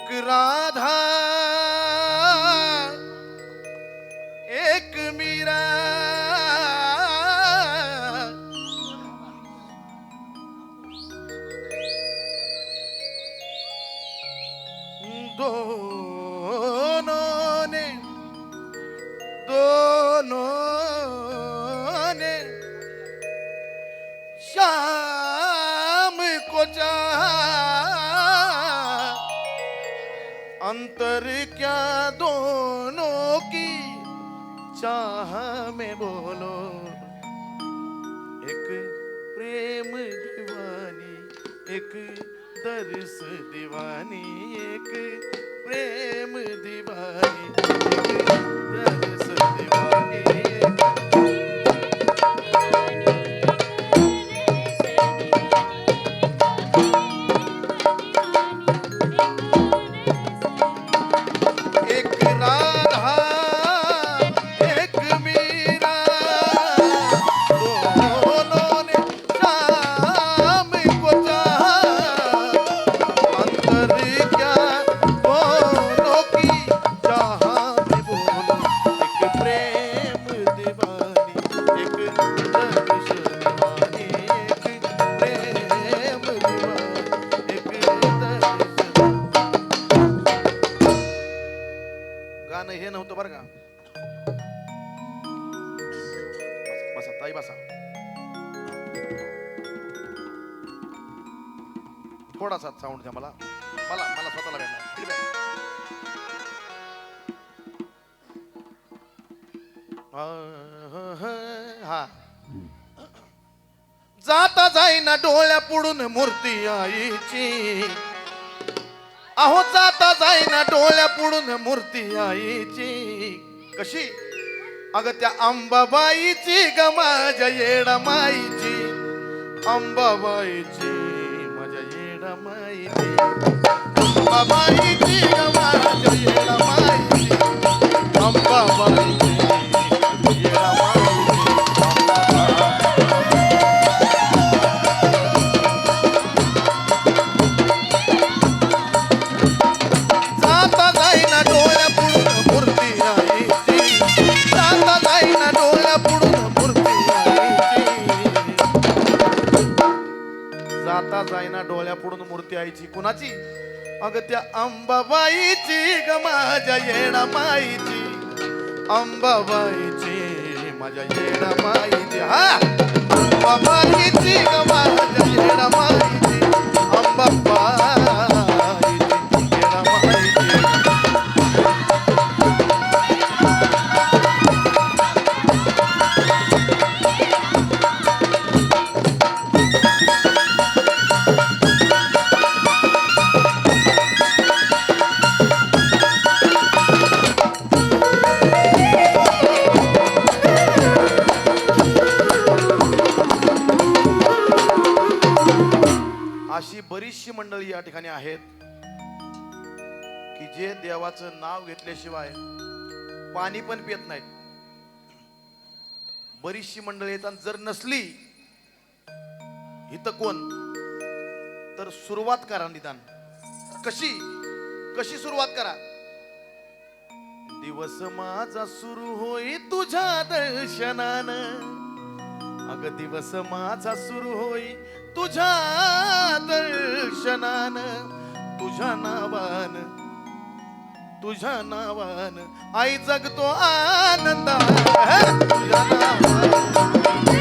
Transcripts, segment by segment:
राधा एक मीरा दोनों में बोलो। एक प्रेम दीवानी एक दर्श दीवानी एक प्रेम दीवानी एक दर्श दीवानी एक थोडासा साऊंड द्या मला? मला मला स्वतःला भेटणार. हा. जाता जाईना डोळ्या पुढून मूर्ती आईची. अहो जाता जाईना डोळ्या पुढून मूर्ती आईची. कशी? अग त्या अंबाबाईची ग माझ्या येडा माईची. अंबाबाईची माझ्या येडा माईची अंबाबाईची माझी कुणाची अग त्या अंबाबाईची ग माझ्या येणा माईची. अंबाबाईची माझ्या येणा माईची. हा! अंबाबाईची ग माझ्या येणा माई अशी मंडळी या ठिकाणी आहेत की जे देवाचं नाव घेतल्याशिवाय पाणी पण पित नाहीत. बरीचशी मंडळी येतात जर नसली इथं कोण? तर सुरुवात करा निदान. कशी? कशी सुरुवात करा? दिवस माझा सुरू होई तुझ्या दर्शनानं. अग दिवस माझा सुरू होई तुझ्या दर्शनान तुझ्या नावान तुझ्या नावान आई जगतो आनंदा तुझ्या नावान.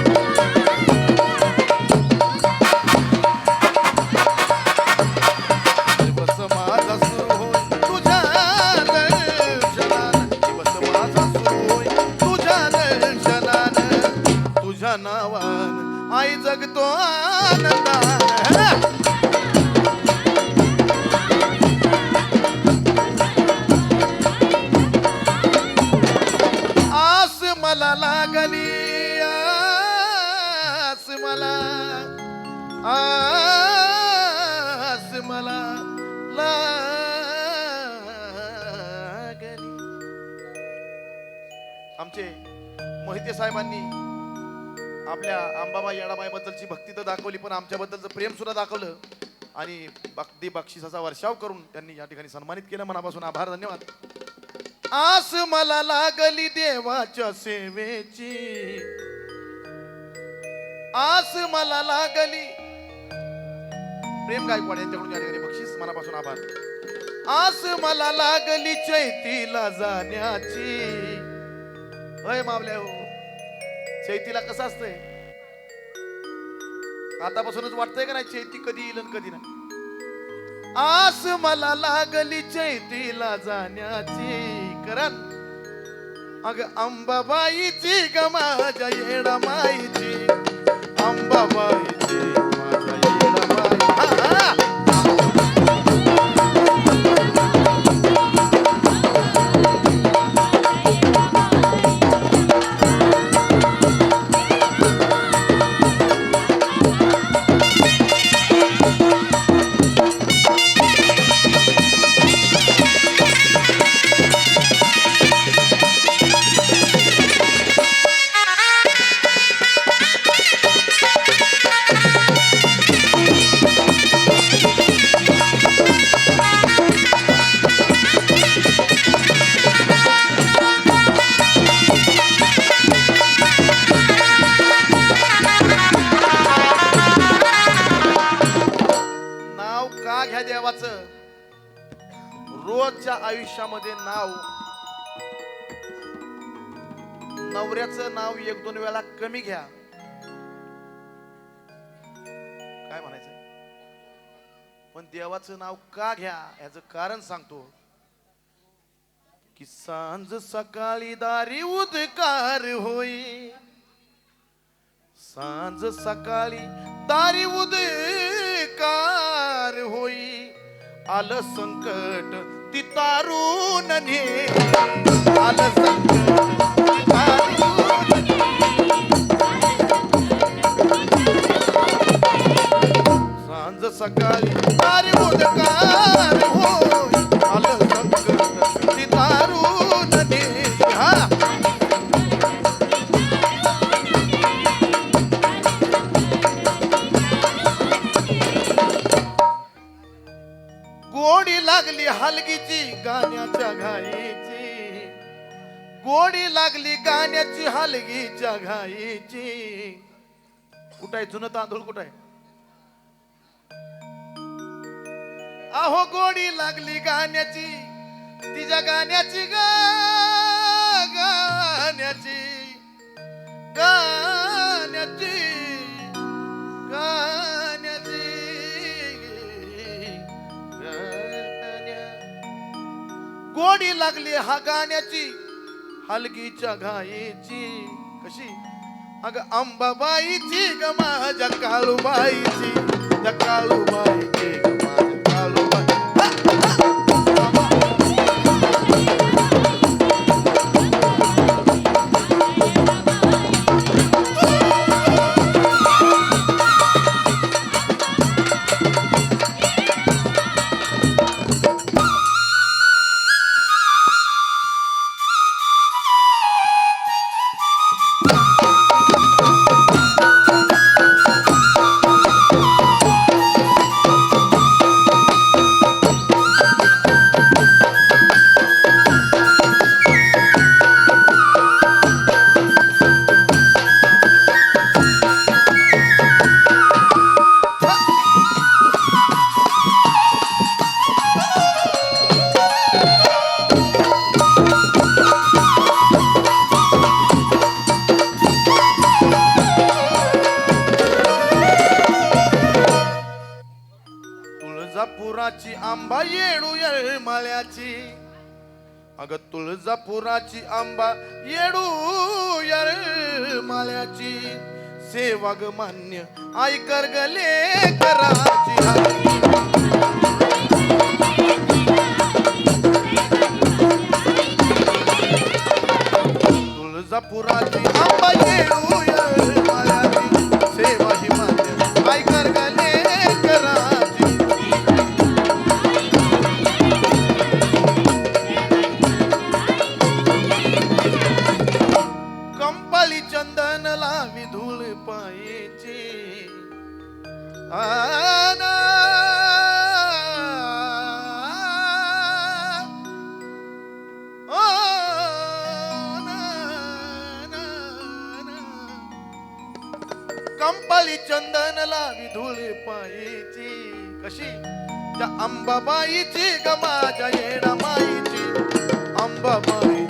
लागली आस मला आस मला लागली. आमचे मोहिते साहेबांनी आपल्या अंबाबाई येडाबाई बद्दलची भक्ती तर दाखवली पण आमच्याबद्दलचं प्रेम सुद्धा दाखवलं. आणि भक्ती बक्षिसाचा वर्षाव करून त्यांनी या ठिकाणी सन्मानित केलं. मनापासून आभार धन्यवाद. आस मला लागली देवाच्या सेवेची. आस मला लागली. प्रेम गायकवाड यांच्याकडून या ठिकाणी बक्षीस मनापासून आभार. आस मला लागली चैतीला जाण्याची. अय मावल्या हो. चैतीला कसं असतंय? आतापासूनच वाटतंय का नाही चैती कधी येईल कधी नाही? आस मला लागली चैतीला जाण्याची. करण अग अंबाबाईची ग माझ्या येडा माईची अंबाबाईची त्या देवाचं रोजच्या आयुष्यामध्ये नाव नवऱ्याचं नाव एक दोन वेळा कमी घ्या. काय म्हणायचं पण देवाचं नाव का घ्या याचं कारण सांगतो. की सांज सकाळी दारी उदकार होई. सांज सकाळी दारी उदकार होई. आलं संकट ती तारून ने. आलं संकट तारून सांज सकाळी तारी उदकार हलगीची गाण्याच्या घाईची. गोडी लागली गाण्याची हलगीच्या घाईची. कुठं आहे? जुनं तांदूळ कुठं आहे? अहो गोडी लागली गाण्याची. तिच्या गाण्याची गा गाण्याची. गा लागली हा गाण्याची. हलगीच्या घाईची. कशी? अग अंबाबाईची ग माझ्या काळूबाईची. काळूबाईची तुळजापुराची आंबा येडू माळ्याची सेवा ग मान्य ऐकर गले कराची तुळजापुराची आंबा येडू कंपाली चंदन लावी धुळे पायीची. कशी? त्या अंबाबाईची गमाजा येणा माईची. अंबाबाई